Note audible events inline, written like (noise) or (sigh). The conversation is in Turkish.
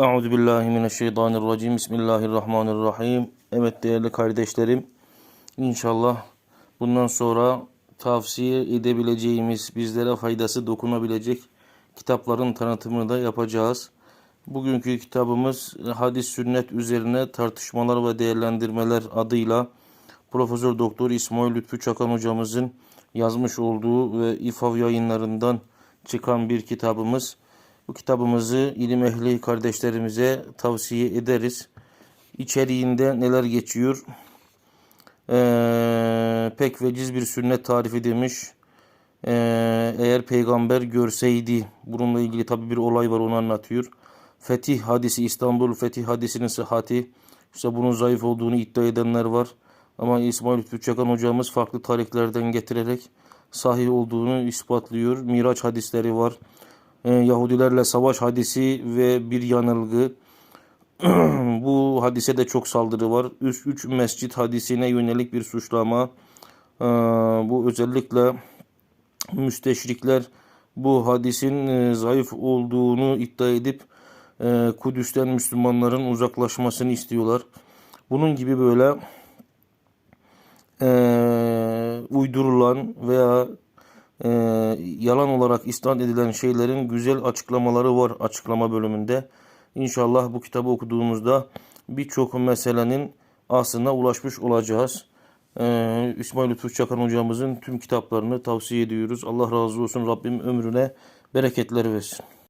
Euzu billahi mineşşeytanirracim. Bismillahirrahmanirrahim. Evet değerli kardeşlerim, inşallah bundan sonra tavsiye edebileceğimiz, bizlere faydası dokunabilecek kitapların tanıtımını da yapacağız. Bugünkü kitabımız hadis sünnet üzerine tartışmalar ve değerlendirmeler adıyla Profesör Doktor İsmail Lütfü Çakan hocamızın yazmış olduğu ve İFAV yayınlarından çıkan bir kitabımız. Bu kitabımızı ilim ehli kardeşlerimize tavsiye ederiz. İçeriğinde neler geçiyor? Ee, pek veciz bir sünnet tarifi demiş. Ee, eğer peygamber görseydi, bununla ilgili tabi bir olay var onu anlatıyor. Fetih hadisi, İstanbul Fetih hadisinin sıhhati, işte bunun zayıf olduğunu iddia edenler var. Ama İsmail Lütfü Çakan hocamız farklı tarihlerden getirerek sahih olduğunu ispatlıyor. Miraç hadisleri var. Ee, Yahudilerle savaş hadisi ve bir yanılgı. (clears throat) Bu hadise de çok saldırı var. Üç, üç mescit hadisine yönelik bir suçlama. Ee, bu özellikle müsteşrikler bu hadisin e, zayıf olduğunu iddia edip e, Kudüs'ten Müslümanların uzaklaşmasını istiyorlar. Bunun gibi böyle e, uydurulan veya e, yalan olarak isnat edilen şeylerin güzel açıklamaları var açıklama bölümünde. İnşallah bu kitabı okuduğumuzda birçok meselenin aslına ulaşmış olacağız. Ee, İsmail Lütfü Çakan hocamızın tüm kitaplarını tavsiye ediyoruz. Allah razı olsun. Rabbim ömrüne bereketler versin.